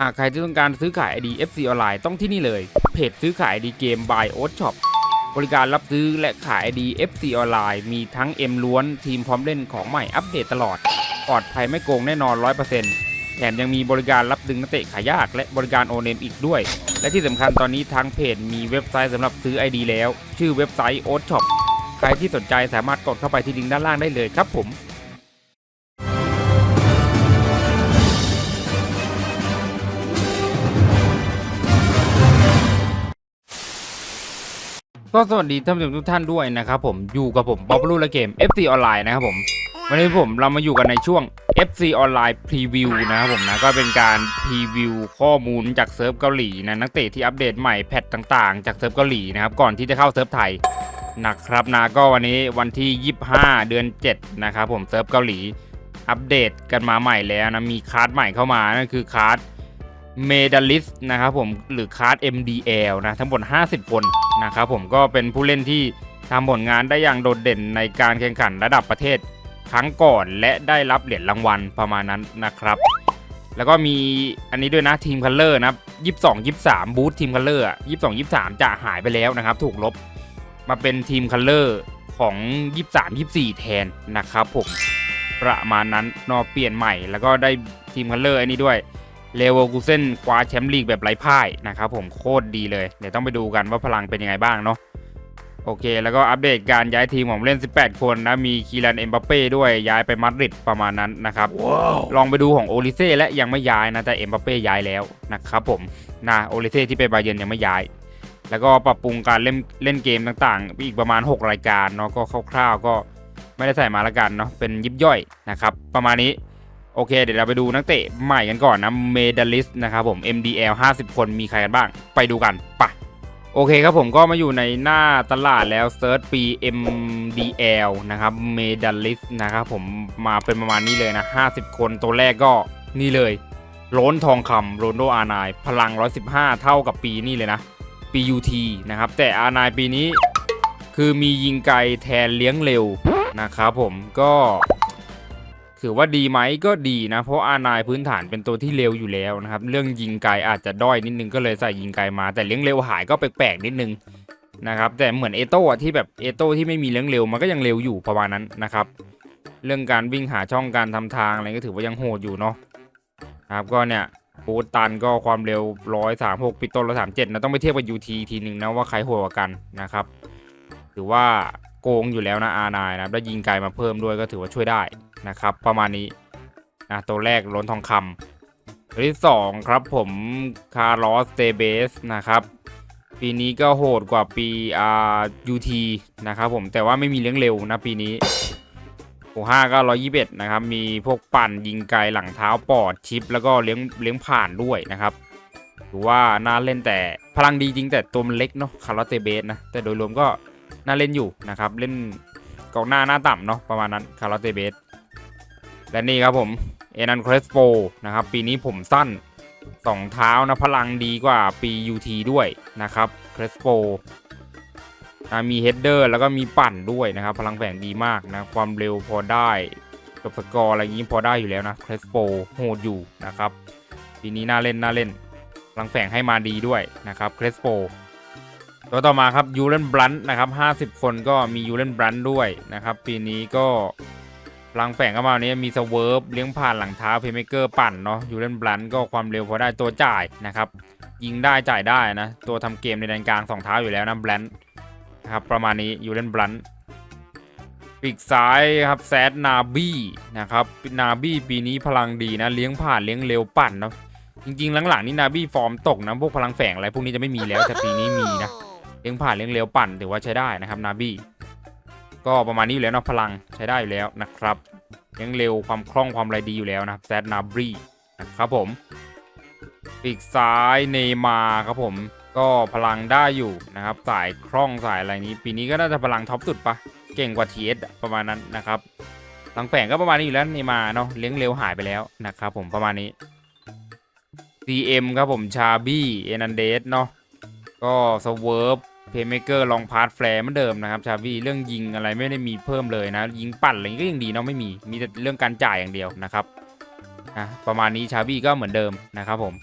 หากใครที่ต้องการซื้อขาย ID FC ออนไลน์ต้องที่นี่เลย เพจซื้อขาย ID เกม by o Shop บริการรับซื้อและขาย ID FC ออนไลน์มีทั้ง M ล้วนทีมพร้อมเล่นของใหม่อัปเดตตลอด ปลอดภัยไม่โกงแน่นอน 100%แถมยังมีบริการรับดึงนักเตะขายยากและบริการโอเนมอีกด้วย และที่สำคัญตอนนี้ทางเพจมีเว็บไซต์สำหรับซื้อ ID แล้ว ชื่อเว็บไซต์ o Shop ใครที่สนใจสามารถกดเข้าไปที่ลิงก์ด้านล่างได้เลยครับผม ก็สวัสดีท่านผู้ชมทุกท่านด้วยนะครับผมอยู่กับผมป๊อปลูและเกม FC ออนไลน์นะครับผมวันนี้ผมเรามาอยู่กันในช่วง FC ออนไลน์พรีวิวนะครับผมนะก็เป็นการพรีวิวข้อมูลจากเซิร์ฟเกาหลีนะนักเตะที่อัปเดตใหม่แพทต่างๆ จากเซิร์ฟเกาหลีนะครับก่อนที่จะเข้าเซิร์ฟไทยนะครับนะก็วันนี้วันที่ 25 เดือน 7 นะครับผมเซิร์ฟเกาหลีอัปเดตกันมาใหม่แล้วนะมีคาร์ดใหม่เข้ามานั่นคือคาร์ด เมดัลิสนะครับผมหรือคาร์ด MDL นะทั้งหมด 50 คนนะครับผมก็เป็นผู้เล่นที่ทำผลงานได้อย่างโดดเด่นในการแข่งขันระดับประเทศครั้งก่อนและได้รับเหรียญรางวัลประมาณนั้นนะครับ แล้วก็มีอันนี้ด้วยนะทีมคัลเลอร์นะครับ22 23บูธทีมคัลเลอร์22 23จะหายไปแล้วนะครับ ถูกลบมาเป็นทีมคัลเลอร์ของ23 24แทนนะครับผมประมาณนั้นนอเปลี่ยนใหม่แล้วก็ได้ทีมคัลเลอร์อันนี้ด้วย เลเวลกูเซนคว้าแชมป์ลีกแบบไร้พ่ายนะครับผมโคตรดีเลย เดี๋ยวต้องไปดูกันว่าพลังเป็นยังไงบ้างเนาะโอเค แล้วก็อัปเดตการย้ายทีมของเล่น 18 คนนะ มีคีรันเอ็มบัปเป้ด้วยย้ายไปมาดริดประมาณนั้นนะครับลองไปดูของโอลิเซ่และยังไม่ย้ายนะ แต่เอ็มบัปเป้ย้ายแล้วนะครับผมนะโอลิเซ่ที่ไปบาเยิร์นยังไม่ย้าย แล้วก็ปรับปรุงการเล่นเล่นเกมต่างๆ อีกประมาณ 6 รายการเนาะก็คร่าวๆก็ไม่ได้ใส่มาละกันเนาะเป็นยิบย่อยนะครับ ประมาณนี้ โอเค เดี๋ยวเราไปดูนักเตะใหม่กันก่อนนะเมดัลิสนะครับผม MDL 50 คนมีใครกันบ้าง ไปดูกันปะโอเคครับผมก็มาอยู่ในหน้าตลาดแล้วเซิร์ชปี MDL นะครับเมดัลิสนะครับผมมาเป็นประมาณนี้เลยนะ 50 คนตัวแรกก็นี่เลยโรนทองคำโรนโดอาร์ไนพลัง 115 เท่ากับปีนี่เลยนะ ปี UT นะครับ แต่อาร์ไนปีนี้คือมียิงไกลแทนเลี้ยงเร็วนะครับผมก็ ถือว่าดีไหมก็ดีนะ เพราะอานายพื้นฐานเป็นตัวที่เร็วอยู่แล้วนะครับ เรื่องยิงไกลอาจจะด้อยนิดนึงก็เลยใส่ยิงไกลมา แต่เลี้ยงเร็วหายก็แปลกๆนิดนึงนะครับ แต่เหมือนเอโต้ที่แบบเอโต้ที่ไม่มีเลี้ยงเร็วมันก็ยังเร็วอยู่ประมาณนั้นนะครับ เรื่องการวิ่งหาช่องการทำทางอะไรก็ถือว่ายังโหดอยู่เนาะครับก็เนี่ยปูดตันก็ความเร็วร้อยสามหกปิดต้นร้อยสามเจ็ดนะต้องไปเทียบกับยูทีทีหนึ่งนะว่าใครโหดกว่ากันนะครับถือว่าโกงอยู่แล้วนะอานายนะแล้วยิงไกลมาเพิ่มด้วยก็ถือว่าช่วยได้ นะครับ ประมาณนี้นะตัวแรกล้นทองคำตัวที่สองครับผมคาร์ลอสเตเบสนะครับ ปีนี้ก็โหดกว่าปีอ่ายูทีนะครับผมแต่ว่าไม่มีเลี้ยงเร็วนะปีนี้โอห้าก็ร้อยยี่สิบเอ็ดนะครับ มีพวกปั่นยิงไกลหลังเท้าปอดชิป แล้วก็เลี้ยงเลี้ยงผ่านด้วยนะครับถือว่าน่าเล่นแต่พลังดีจริงแต่ตัวมันเล็กเนาะคาร์ลอสเตเบสนะแต่โดยรวมก็น่าเล่นอยู่นะครับ เล่นกองหน้าหน้าต่ำเนาะประมาณนั้นคาร์ลอสเตเบส และนี่ครับผมเอนันครสโปนะครับปีนี้ผมสั้นสองเท้านะพลังดีกว่าปี UT ด้วยนะครับครสโปมีเฮดเดอร์แล้วก็มีปั่นด้วยนะครับ พลังแฝงดีมากนะ ความเร็วพอได้กับสกอร์อะไรอย่างนี้พอได้อยู่แล้วนะครสโปโหดอยู่นะครับปีนี้น่าเล่นน่าเล่นพลังแฝงให้มาดีด้วยนะครับครสโปตัวต่อมาครับยูเรนบลันนะครับ 50 คนก็มียูเรนบลันด้วยนะครับ ปีนี้ก็ พลังแฝงเข้ามาเนี้ยมีสเวิร์ฟเลี้ยงผ่านหลังเท้าเพย์เมเกอร์ปั่นเนาะยูเลนบลันก็ความเร็วพอได้ตัวจ่ายนะครับ ยิงได้จ่ายได้นะ ตัวทำเกมในแดนกลางสองเท้าอยู่แล้วนะบลันนะครับประมาณนี้ยูเลนบลันปีกซ้ายครับแซดนาบี้นะครับนาบี้ปีนี้พลังดีนะ เลี้ยงผ่านเลี้ยงเร็วปั่นเนาะจริงๆหลังๆนี่นาบี้ฟอร์มตกนะพวกพลังแฝงอะไรพวกนี้จะไม่มีแล้วแต่ปีนี้มีนะเลี้ยงผ่านเลี้ยงเร็วปั่นถือว่าใช้ได้นะครับนาบี้ ก็ประมาณนี้อยู่แล้วเนาะพลังใช้ได้อยู่แล้วนะครับยังเร็วความคล่องความอะไรดีอยู่แล้วนะครับแซดนาบรีนะครับผมปีกซ้ายเนมาครับผมก็พลังได้อยู่นะครับสายคล่องสายอะไรนี้ ปีนี้ก็น่าจะพลังท็อปสุดปะเก่งกว่าทีเอสประมาณนั้นนะครับหลังแฝงก็ประมาณนี้อยู่แล้วเนมาเนาะเลี้ยงเร็วหายไปแล้วนะครับผมประมาณนี้ CM ครับผมชาบี้เอนันเดสเนาะก็สเวิร์ฟ เพย์เมเกอร์ลองพาร์ทแฟร์เหมือนเดิมนะครับชาวีเรื่องยิงอะไรไม่ได้มีเพิ่มเลยนะ ยิงปั่นอะไรก็ยังดีเนาะไม่มีมีแต่เรื่องการจ่ายอย่างเดียวนะครับนะประมาณนี้ชาบี้ก็เหมือนเดิมนะครับผม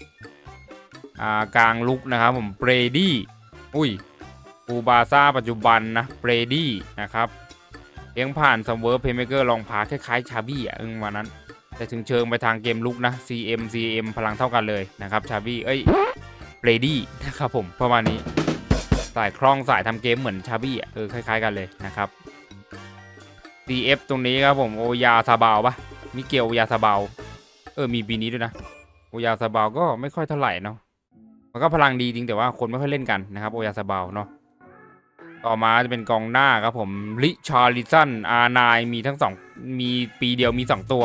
อ่ากลางลุกนะครับผมเบรดี้อุ้ยปูบาซ่าปัจจุบันนะเบรดี้นะครับเลี้ยงผ่านซัมเวอร์เพย์เมเกอร์ลองพาร์แคล้ายๆชาบี้อะเออวันนั้นแต่ถึงเชิงไปทางเกมลุกนะ CM CM พลังเท่ากันเลยนะครับชาบี้เอ้ยเบรดี้นะครับผมประมาณนี้ สายคล่องสายทำเกมเหมือนชาบี้อะเออคล้ายๆกันเลยนะครับ CF ตรงนี้ครับผมโอยาซาบาวปะมิเกลโอยาซาบาวเออมีปีนี้ด้วยนะโอยาซาบาวก็ไม่ค่อยเท่าไหร่เนาะมันก็พลังดีจริงแต่ว่าคนไม่ค่อยเล่นกันนะครับโอยาซาบาวเนาะต่อมาจะเป็นกองหน้าครับผมลิชาริสันอานายมีทั้งสองมีปีเดียวมีสองตัว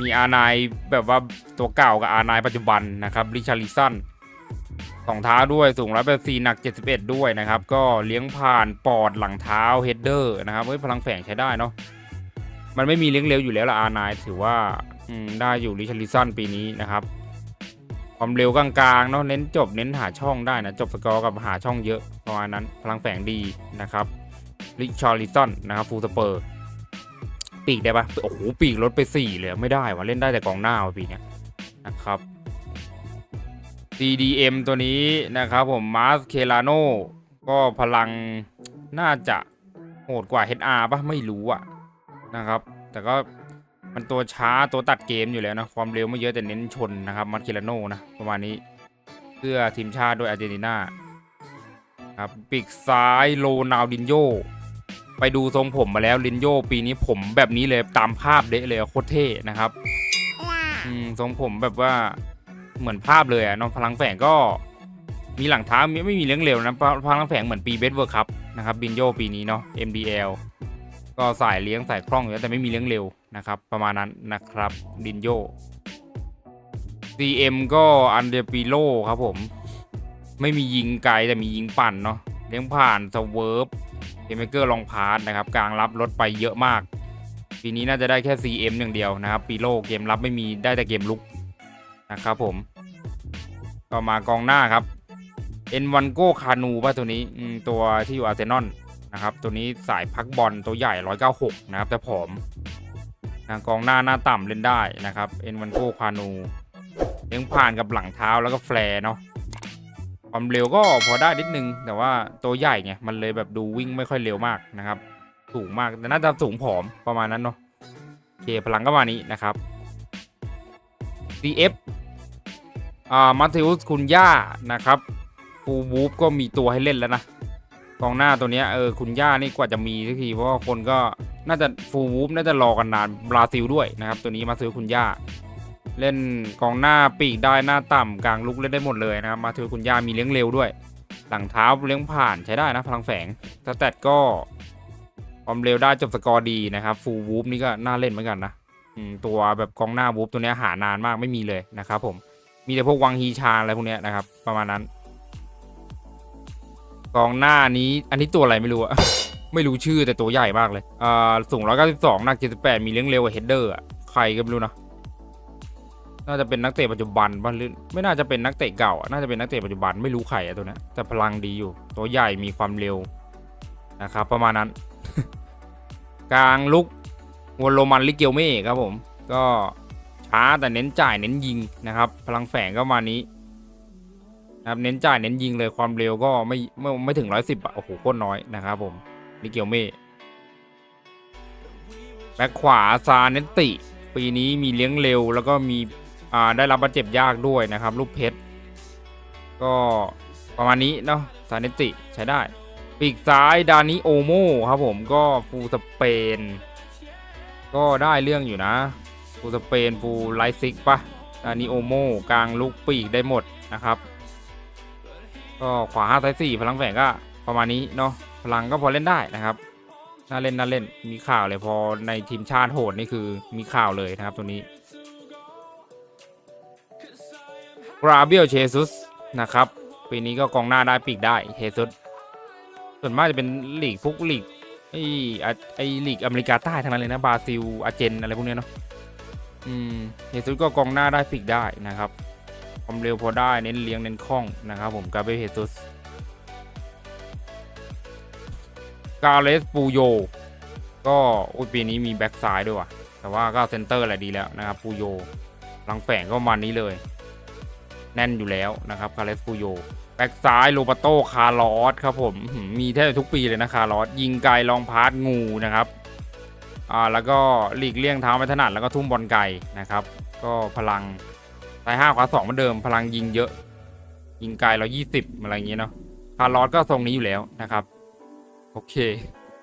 มีอานายแบบว่าตัวเก่ากับอานายปัจจุบันนะครับลิชาริสัน สองเท้าด้วยสูงร้อยแปดสี่หนัก 71 ด้วยนะครับ ก็เลี้ยงผ่านปอดหลังเท้าเฮดเดอร์นะครับเฮ้ยพลังแฝงใช้ได้เนาะมันไม่มีเลี้ยงเร็วอยู่แล้วละอาร์นายถือว่าอืได้อยู่ลิชาริสันปีนี้นะครับ ความเร็วกลางๆเนาะเน้นจบเน้นหาช่องได้นะ จบสกอร์กับหาช่องเยอะประมาณนั้นพลังแฝงดีนะครับลิชาริสันนะครับฟูลสเปอร์ ปีกได้ปะโอ้โหปีกลดไปสี่เลยไม่ได้วะเล่นได้แต่กองหน้าวะปีเนี้ยนะครับ CDM ตัวนี้นะครับผมมาสเคลาโนก็พลังน่าจะโหดกว่า HR ปะไม่รู้อะนะครับ แต่ก็มันตัวช้าตัวตัดเกมอยู่แล้วนะ ความเร็วไม่เยอะแต่เน้นชนนะครับมาสเคลาโนนะ ประมาณนี้เพื่อทีมชาติด้วยอาร์เจนตินาครับปีกซ้ายโรนาลดินโยไปดูทรงผมมาแล้วลินโยปีนี้ผมแบบนี้เลยตามภาพเดะเลยอะโคตรเท่นะครับอืมทรงผมแบบว่า เหมือนภาพเลยอะน้องพลังแฝงก็มีหลังเท้าไม่ไม่มีเลี้ยงเร็วนะพลังแฝงเหมือนปีเบสเวิร์คัพนะครับบินโยปีนี้เนาะ MDL ก็สายเลี้ยงสายคล่องอยู่แต่ไม่มีเลี้ยงเร็วนะครับ ประมาณนั้นนะครับดินโย CM ก็อันเดปิโลครับผมไม่มียิงไกลแต่มียิงปั่นเนาะเลี้ยงผ่านสเวิร์ฟเกมเมเกอร์ลองพาร์ทนะครับกลางรับลดไปเยอะมาก ปีนี้น่าจะได้แค่ CM อย่างเดียวนะครับปีโลเกมรับไม่มีได้แต่เกมลุก นะครับผมต่อมากองหน้าครับเอ็นวันโกคานูป่ะตัวนี้ตัวที่อยู่อาร์เซนอลนะครับ ตัวนี้สายพักบอลตัวใหญ่ 196 นะครับ แต่ผอมนะกองหน้าหน้าต่ำเล่นได้นะครับเอ็นวันโกคานูเลี้ยงผ่านกับหลังเท้าแล้วก็แฟร์เนาะความเร็วก็พอได้นิดนึง แต่ว่าตัวใหญ่ไงมันเลยแบบดูวิ่งไม่ค่อยเร็วมากนะครับ สูงมากแต่น่าจะสูงผอมประมาณนั้นเนาะโอเคพลังก็มานี้นะครับ CF อ่ามาเทอุสคุณย่านะครับฟูบูฟก็มีตัวให้เล่นแล้วนะกองหน้าตัวเนี้ยเออคุณย่านี่กว่าจะมีสักทีเพราะว่าคนก็น่าจะฟูบูฟน่าจะรอกันนานบราซิลด้วยนะครับตัวนี้มาซื้อคุณย่า เล่นกองหน้าปีกได้หน้าต่ำกลางลุกเล่นได้หมดเลยนะครับมาถือคุณย่ามีเลี้ยงเร็วด้วย หลังเท้าเลี้ยงผ่านใช้ได้นะพลังแฝงสแตทก็ความเร็วได้จบสกอร์ดีนะครับฟูลวูฟนี่ก็น่าเล่นเหมือนกันนะ ตัวแบบกองหน้าวูฟตัวนี้หานานมากไม่มีเลยนะครับผมมีแต่พวกวังฮีชาอะไรพวกนี้นะครับ ประมาณนั้น กองหน้านี้อันนี้ตัวอะไรไม่รู้อะไม่รู้ชื่อแต่ตัวใหญ่มากเลยอ่าสูง192หนัก78มีเลี้ยงเร็วกับเฮดเดอร์อะใครก็ไม่รู้นะน่าจะเป็นนักเตะปัจจุบันบ้างหรือไม่น่าจะเป็นนักเตะเก่าน่าจะเป็นนักเตะปัจจุบันไม่รู้ใครอะตัวนี้แต่พลังดีอยู่ ตัวใหญ่มีความเร็วนะครับ ประมาณนั้น กลางลุก วนโรมันลิเกียวเม่ครับผม ก็ช้าแต่เน้นจ่ายเน้นยิงนะครับ พลังแฝงก็ประมาณนี้นะครับเน้นจ่ายเน้นยิงเลยความเร็วก็ไม่ไม่ไม่ถึงร้อยสิบอะโอ้โหโคตรน้อยนะครับผมลิเกียวเม่แบ็คขวาซาเนนติ ปีนี้มีเลี้ยงเร็ว แล้วก็มีอ่าได้รับบาดเจ็บยากด้วยนะครับลูกเพชรก็ประมาณนี้เนาะซาเนติใช้ได้ ปีกซ้ายดานิโอโมครับผมก็ฟูลสเปน ก็ได้เรื่องอยู่นะฟูสเปนฟูไลซิกปะดานิโอโมกลางลูกปีกได้หมดนะครับ ก็ขวาห้าซ้ายสี่พลังแฝงก็ประมาณนี้เนาะพลังก็พอเล่นได้นะครับน่าเล่นน่าเล่นมีข่าวเลยพอในทีมชาติโหดนี่คือมีข่าวเลยนะครับตัวนี้กราเบียลเชซุสนะครับปีนี้ก็กองหน้าได้ปีกได้เชซุสส่วนมากจะเป็นลีกพวกลีก ไอ้ไอ้ลีกอเมริกาใต้ทั้งนั้นเลยนะบราซิลอาร์เจนอะไรพวกเนี้ยเนาะอืมเชซุสก็กองหน้าได้ปีกได้นะครับความเร็วพอได้เน้นเลี้ยงเน้นคล่องนะครับผมกาเบเฮซุสกาเลสปูโยก็อปีนี้มีแบ็กซ้ายด้วยว่ะแต่ว่าก็เซนเตอร์อะไรดีแล้วนะครับปูโยลังแฝงก็ประมาณนี้เลย แน่นอยู่แล้วนะครับคาเลสปูโย แบ็กซ้ายโรบัโตคาร์ลอสครับผมมีแทบจะทุกปีเลยนะคาร์ลอสยิงไกลลองพาร์ทงูนะครับอ่าแล้วก็หลีกเลี่ยงเท้าไม่ถนัดแล้วก็ทุ่มบอลไกลนะครับ ก็พลังซ้ายห้าขวาสองเหมือนเดิม พลังยิงเยอะ ยิงไกลเรายี่สิบอะไรอย่างเงี้ยเนาะคาร์ลอสก็ทรงนี้อยู่แล้วนะครับ โอเค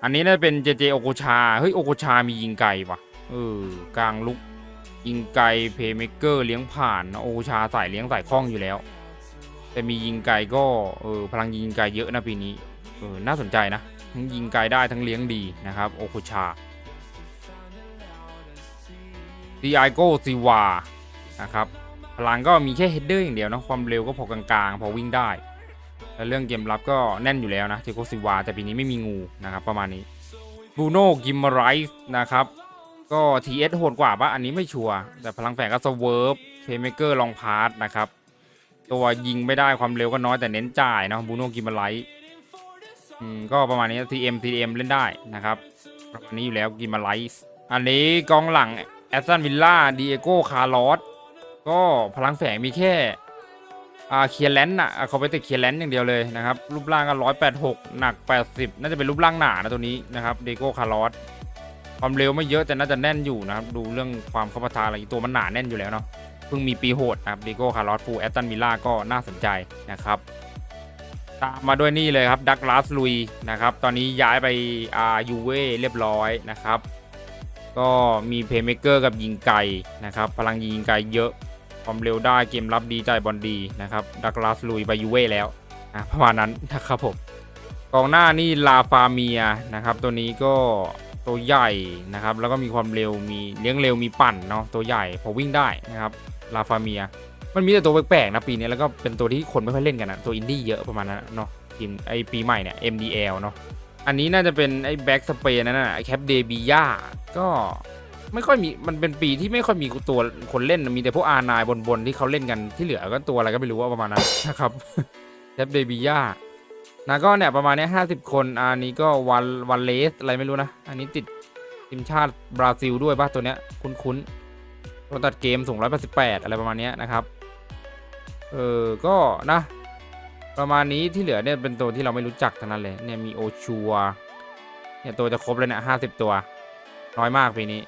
อันนี้น่าจะเป็นเจเจโอโกชาเฮ้ยโอโกชามียิงไกลว่ะเออกลางลุกยิงไกลเพย์เมเกอร์เลี้ยงผ่านโอโกชาใส่เลี้ยงใส่คล่องอยู่แล้ว แต่มียิงไกลก็เออพลังยิงไกลเยอะนะปีนี้เออน่าสนใจนะ ทั้งยิงไกลได้ทั้งเลี้ยงดีนะครับ โอโกชาดีไอโกซิวานะครับพลังก็มีแค่เฮดเดอร์อย่างเดียวนะความเร็วก็พอกลางๆ พอวิ่งได้แล้วเรื่องเกมรับก็แน่นอยู่แล้วนะเทโกซิวาแต่ปีนี้ไม่มีงูนะครับประมาณนี้บูโน่กิมไรส์นะครับก็ TS โหดกว่าปะอันนี้ไม่ชัวร์แต่พลังแฝงก็สเวิร์ฟเพย์เมเกอร์ลองพาร์ตนะครับ ตัวยิงไม่ได้ความเร็วก็น้อยแต่เน้นจ่ายเนาะบูโน่กิมไรส์ก็ประมาณนี้ TM TM เล่นได้นะครับประมาณนี้อยู่แล้วกิมไรส์อันนี้กองหลังแอสตันวิลล่าดีเอโก้คาร์ลอสก็พลังแฝงมีแค่อ่าเคียร์แลนด์อะเขาไปติดเคียร์แลนด์อย่างเดียวเลยนะครับรูปร่างก็ร้อยแปดหกหนักแปดสิบน่าจะเป็นรูปร่างหนานะตัวนี้นะครับเดโก้คาร์ลอสความเร็วไม่เยอะแต่น่าจะแน่นอยู่นะครับดูเรื่องความเข้าปะทะอะไรตัวมันหนาแน่นอยู่แล้วเนาะ เพิ่งมีปีโหดนะครับเดโก้คาร์ลอสฟูแอตตันมิล่าก็น่าสนใจนะครับ ตามมาด้วยนี่เลยครับดักลาสลุยนะครับ ตอนนี้ย้ายไปอายูเว่เรียบร้อยนะครับ ก็มีเพย์เมเกอร์กับยิงไกลนะครับ พลังยิงไกลเยอะความเร็วได้เกมรับดีใจบอลดีนะครับดักลาสลุยไปยูเว่แล้วนะประมาณนั้นนะครับผมกองหน้านี่ลาฟาเมียนะครับตัวนี้ก็ตัวใหญ่นะครับแล้วก็มีความเร็วมีเลี้ยงเร็วมีปั่นเนาะตัวใหญ่พอวิ่งได้นะครับ ลาฟาเมีย มันมีแต่ตัวแปลกๆนะปีนี้แล้วก็เป็นตัวที่คนไม่ค่อยเล่นกันนะตัวอินดี้เยอะประมาณนั้นเนาะทีมไอปีใหม่เนี่ย MDL เนาะอันนี้น่าจะเป็นไอแบ็กสเปนนั่นน่ะแคปเดบิยาก็ไม่ค่อยมีมันเป็นปีที่ไม่ค่อยมีตัวคนเล่นมีแต่พวกอาร์นายบนๆที่เขาเล่นกันที่เหลือก็ตัวอะไรก็ไม่รู้ว่าประมาณนั้นนะครับแทบเดบิย่านะก็เนี่ยประมาณนี้ห้าสิบคนอันนี้ก็วันวันเลสอะไรไม่รู้นะ อันนี้ติดทีมชาติบราซิลด้วยป่ะตัวเนี้ยคุ้นๆ ตัวตัดเกมสูงร้อยแปดสิบแปดอะไรประมาณนี้นะครับ เออก็นะ ประมาณนี้ที่เหลือเนี่ยเป็นตัวที่เราไม่รู้จักทั้งนั้นเลยเนี่ยมีโอชัวเนี่ยตัวจะครบเลยเนี่ยห้าสิบตัว น้อยมากปีนี้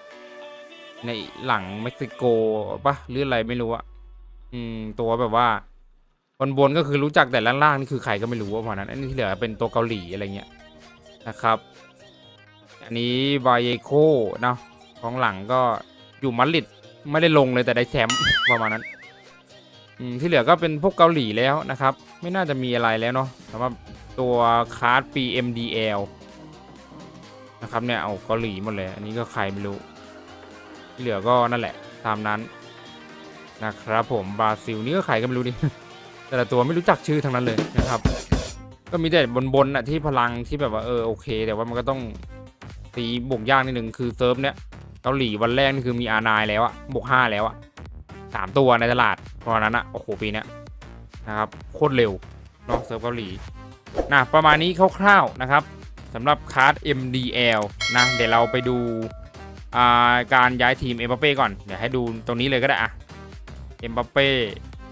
ในหลังเม็กซิโกปะหรืออะไรไม่รู้อะอืมตัวแบบว่าบนบนก็คือรู้จักแต่ล่างๆนี่คือใครก็ไม่รู้ว่าประมาณนั้นอันนี้ที่เหลือเป็นตัวเกาหลีอะไรเงี้ยนะครับ อันนี้บาเยโคเนาะของหลังก็อยู่มาดริด ไม่ได้ลงเลยแต่ได้แชมป์ประมาณนั้นที่เหลือก็เป็นพวกเกาหลีแล้วนะครับ ไม่น่าจะมีอะไรแล้วเนาะสำหรับตัวคาร์ด PMDL นะครับเนี่ยเอาเกาหลีหมดเลย อันนี้ก็ใครไม่รู้ ที่เหลือก็นั่นแหละ ตามนั้นนะครับผมบราซิลนี่ก็ใครก็ไม่รู้ดิแต่ละตัวไม่รู้จักชื่อทั้งนั้นเลยนะครับ ก็มีแต่บนๆน่ะที่พลังที่แบบว่าเออโอเค แต่ว่ามันก็ต้องตีบวกยากนิดนึงคือเซิร์ฟเนี้ย เกาหลีวันแรกนี่คือมีอาร์นายแล้วอะบวกห้าแล้วอะสามตัวในตลาดเพราะนั้นอะโอ้โหปีนี้นะครับโคตรเร็วเนาะเซิร์ฟเกาหลีนะประมาณนี้คร่าวๆนะครับสำหรับคาร์ด MDL นะเดี๋ยวเราไปดูาการย้ายทีมเอ็มบัปเป้ก่อน เดี๋ยวให้ดูตรงนี้เลยก็ได้อะเอ็มบัปเป้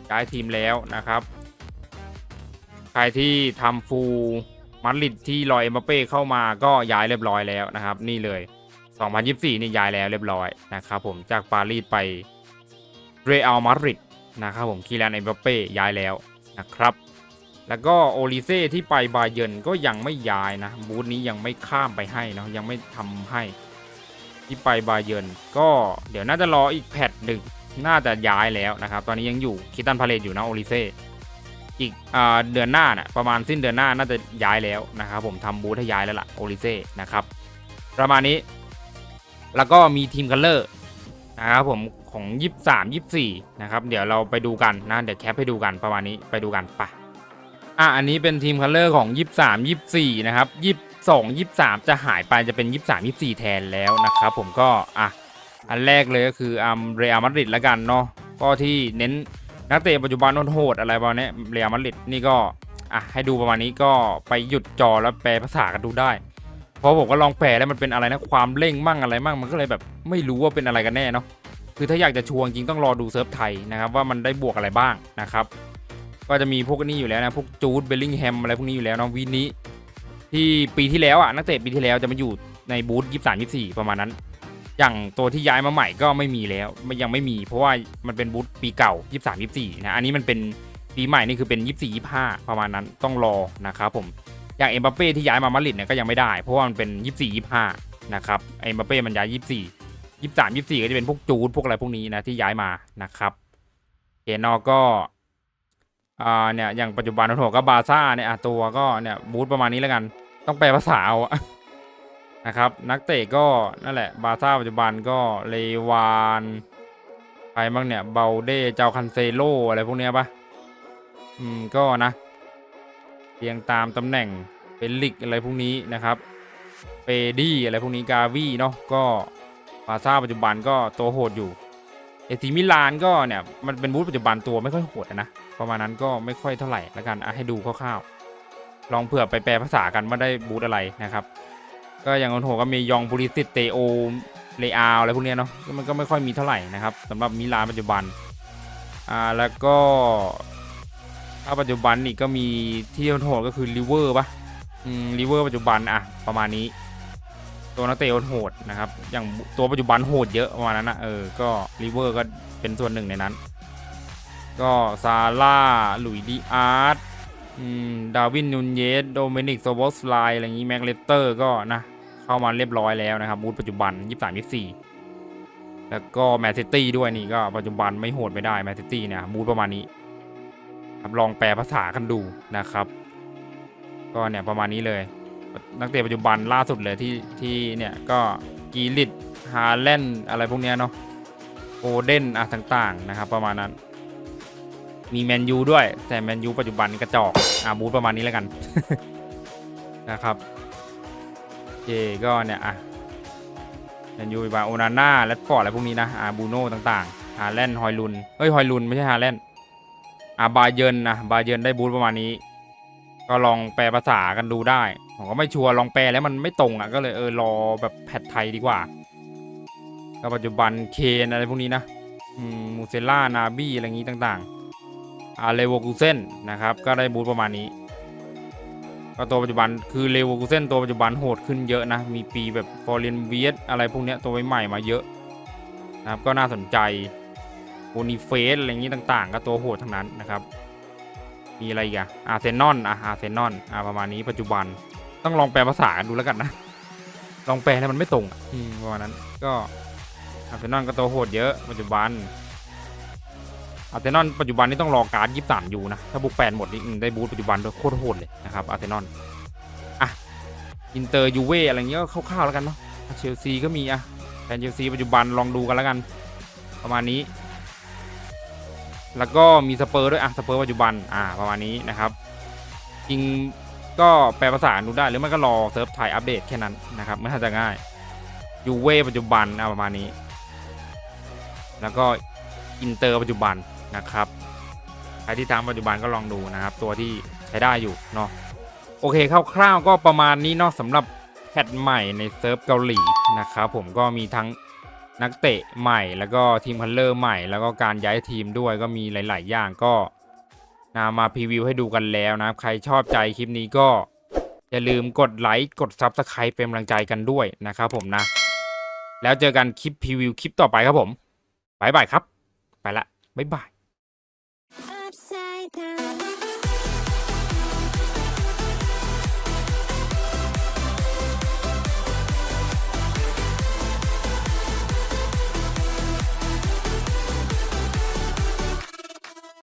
ย้ายทีมแล้วนะครับ ใครที่ทำฟูลมาริดที่รอเอ็มบัปเป้เข้ามาก็ย้ายเรียบร้อยแล้วนะครับ นี่เลย 2024 นี่ย้ายแล้วเรียบร้อยนะครับผมจากปารีสไปเรอัลมาดริดนะครับผมคีแลนเอ็มบัปเป้ย้ายแล้วนะครับ แล้วก็โอลิเซ่ที่ไปบาเยิร์นก็ยังไม่ย้ายนะ บูธนี้ยังไม่ข้ามไปให้เนะยังไม่ทำให้ ที่ไปบาเยิร์นก็เดี๋ยวน่าจะรออีกแพทหนึ่งน่าจะย้ายแล้วนะครับ ตอนนี้ยังอยู่คิตันพาเลตอยู่นะโอลิเซ่อีกอ่าเดือนหน้าน่ะประมาณสิ้นเดือนหน้าน่าจะย้ายแล้วนะครับผมทำบูธให้ย้ายแล้วล่ะโอลิเซ่นะครับประมาณนี้ แล้วก็มีทีมคัลเลอร์นะครับผมของ 23 24 นะครับ เดี๋ยวเราไปดูกันนะ เดี๋ยวแคปให้ดูกันประมาณนี้ไปดูกันปะอะอันนี้เป็นทีมคัลเลอร์ของ 23 24 นะครับ 22 23 จะหายไปจะเป็น 23 24 แทนแล้วนะครับผมก็อะอันแรกเลยก็คืออัมเรอัลมาดริดละกันเนาะก็ที่เน้นนักเตะปัจจุบันโหดอะไรประมาณนี้เรอัลมาดริดนี่ก็อะให้ดูประมาณนี้ก็ไปหยุดจอแล้วแปลภาษากันดูได้ ราะผมก็ลองแปลแล้วมันเป็นอะไรนะความเร่งมั่งอะไรมั่งมันก็เลยแบบไม่รู้ว่าเป็นอะไรกันแน่เนาะคือถ้าอยากจะชัวร์จริงต้องรอดูเซิร์ฟไทยนะครับว่ามันได้บวกอะไรบ้างนะครับก็จะมีพวกนี้อยู่แล้วนะพวกจูดเบลลิงแฮมอะไรพวกนี้อยู่แล้วเนาะวินนี้ที่ปีที่แล้วอะนักเตะปีที่แล้วจะมาอยู่ในบูธยี่สามยี่สี่ประมาณนั้น อย่างตัวที่ย้ายมาใหม่ก็ไม่มีแล้วมันยังไม่มี เพราะว่ามันเป็นบูธปีเก่ายี่สามยี่สี่นะอันนี้มันเป็นปีใหม่นี่คือเป็นยี่สี่ยี่ห้าประมาณนั้นต้องรอนะครับผม อย่างเอ็มบัปเป้ที่ย้ายมามาดริดเนี่ยก็ยังไม่ได้ เพราะว่ามันเป็นยี่สี่ยี่ห้านะครับเอ็มบัปเป้มันย้ายยี่สี่ยี่สามยี่สี่ก็จะเป็นพวกจูดพวกอะไรพวกนี้นะที่ย้ายมานะครับเคนอก็อ่าเนี่ยอย่างปัจจุบันโถก็บาซ่าเนี่ยตัวก็เนี่ยบูธประมาณนี้แล้วกัน ต้องแปลภาษาเอาอะนะครับนักเตะก็นั่นแหละบาซ่าปัจจุบันก็เลวานใครบ้างเนี่ยเบลเดเจ้าคันเซโลอะไรพวกเนี้ยปะอืมก็นะ เรียงตามตำแหน่งเป็นลิกอะไรพวกนี้นะครับเปดี้อะไรพวกนี้กาวีเนาะก็บาซ่าปัจจุบันก็ตัวโหดอยู่เอซีมิลานก็เนี่ยมันเป็นบูธปัจจุบันตัวไม่ค่อยโหดอะนะประมาณนั้นก็ไม่ค่อยเท่าไหร่แล้วกันอะให้ดูคร่าวๆลองเผื่อไปแปลภาษากันว่าได้บูธอะไรนะครับ ก็อย่างคนโหก็มียองบูริสิตเตโอเลอาอะไรพวกเนี้ยเนาะมันก็ไม่ค่อยมีเท่าไหร่นะครับสำหรับมิลานปัจจุบันอ่าแล้วก็ ถ้าปัจจุบันนี่ก็มีที่โหดก็คือลิเวอร์ปะอืมลิเวอร์ปัจจุบันอะประมาณนี้ ตัวนักเตะโหดนะครับ อย่างตัวปัจจุบันโหดเยอะประมาณนั้นนะเออ ก็ลิเวอร์ก็เป็นส่วนหนึ่งในนั้น ก็ซาร่าหลุยดีอาร์ตดาวินนูนเยส โดเมนิกโซโบสไลอะไรอย่างนี้แม็กเลสเตอร์ก็นะ เข้ามาเรียบร้อยแล้วนะครับบูธปัจจุบัน 23 24 แล้วก็แมนซิตี้ด้วยนี่ก็ปัจจุบันไม่โหดไม่ได้แมนซิตี้เนี่ยบูธประมาณนี้ ลองแปลภาษากันดูนะครับ ก็เนี่ยประมาณนี้เลย นักเตะปัจจุบันล่าสุดเลยที่ที่เนี่ยก็กีริดฮาแลนอะไรพวกเนี้ยเนาะโอเดนอะต่างๆนะครับ ประมาณนั้น มีแมนยูด้วย แต่แมนยูปัจจุบันกระจอกอ่าบูธประมาณนี้แล้วกันนะครับโอเคก็เนี่ยอะแมนยูปัจจุบันโอนาน่าและฟอร์ดอะไรพวกนี้นะอ่าบูโน่ต่างๆฮาแลนฮอยลุนเอ้ยฮอยลุนไม่ใช่ฮาแลน อ่าบาเยินนะบาเยินได้บูธประมาณนี้ ก็ลองแปลภาษากันดูได้ ผมก็ไม่ชัวร์ลองแปลแล้วมันไม่ตรงอะก็เลยเออรอแบบแพทไทยดีกว่าก็ปัจจุบันเคนอะไรพวกนี้นะมูเซล่านาบี้อะไรอย่างนี้ต่างๆอ่าเลโวกูเซนนะครับ ก็ได้บูธประมาณนี้ ก็ตัวปัจจุบันคือเลโวกูเซนตัวปัจจุบันโหดขึ้นเยอะนะ มีปีแบบฟอร์เรนเวียสอะไรพวกเนี้ยตัวใหม่ๆมาเยอะนะครับก็น่าสนใจ บนิเฟสอะไรอย่างนี้ต่างๆ ก็ตัวโหดทั้งนั้นนะครับ มีอะไรอีกอะอาร์เซนอลอะอาร์เซนอลอะประมาณนี้ปัจจุบันต้องลองแปลภาษาดูแล้วกันนะ ลองแปลให้มันไม่ตรงอะประมาณนั้นก็อาร์เซนอลก็ตัวโหดเยอะปัจจุบันอาร์เซนอลปัจจุบันนี้ต้องรอการ์ดยี่สามยูนะ ถ้าบุกแปดหมดนี่ได้บูธปัจจุบันโดยโคตรโหดเลยนะครับอาร์เซนอลอะอินเตอร์ยูเว่อะไรเงี้ยก็คร่าวๆแล้วกันเนาะเชลซีก็มีอะแฟนเชลซีปัจจุบันลองดูกันแล้วกัน ประมาณนี้ แล้วก็มีสเปอร์ด้วยอะสเปอร์ปัจจุบันอ่าประมาณนี้นะครับจริงก็แปลภาษาดูได้หรือไม่ก็รอเซิร์ฟไทยอัปเดตแค่นั้นนะครับไม่น่าจะง่ายยูเว่ปัจจุบันอะประมาณนี้ แล้วก็อินเตอร์ปัจจุบันนะครับใครที่ทำปัจจุบันก็ลองดูนะครับ ตัวที่ใช้ได้อยู่เนาะโอเคคร่าวๆก็ประมาณนี้เนาะสำหรับแพทใหม่ในเซิร์ฟเกาหลีนะครับผมก็มีทั้ง นักเตะใหม่แล้วก็ทีมคันเลอร์ใหม่ แล้วก็การย้ายทีมด้วยก็มีหลาย ๆ อย่างก็นามาพรีวิวให้ดูกันแล้วนะครับ ใครชอบใจคลิปนี้ก็อย่าลืมกดไลค์กด Subscribe เป็นกำลังใจกันด้วยนะครับผมนะ แล้วเจอกันคลิปพรีวิวคลิปต่อไปครับผมบายบายครับ ไปละบ๊ายบาย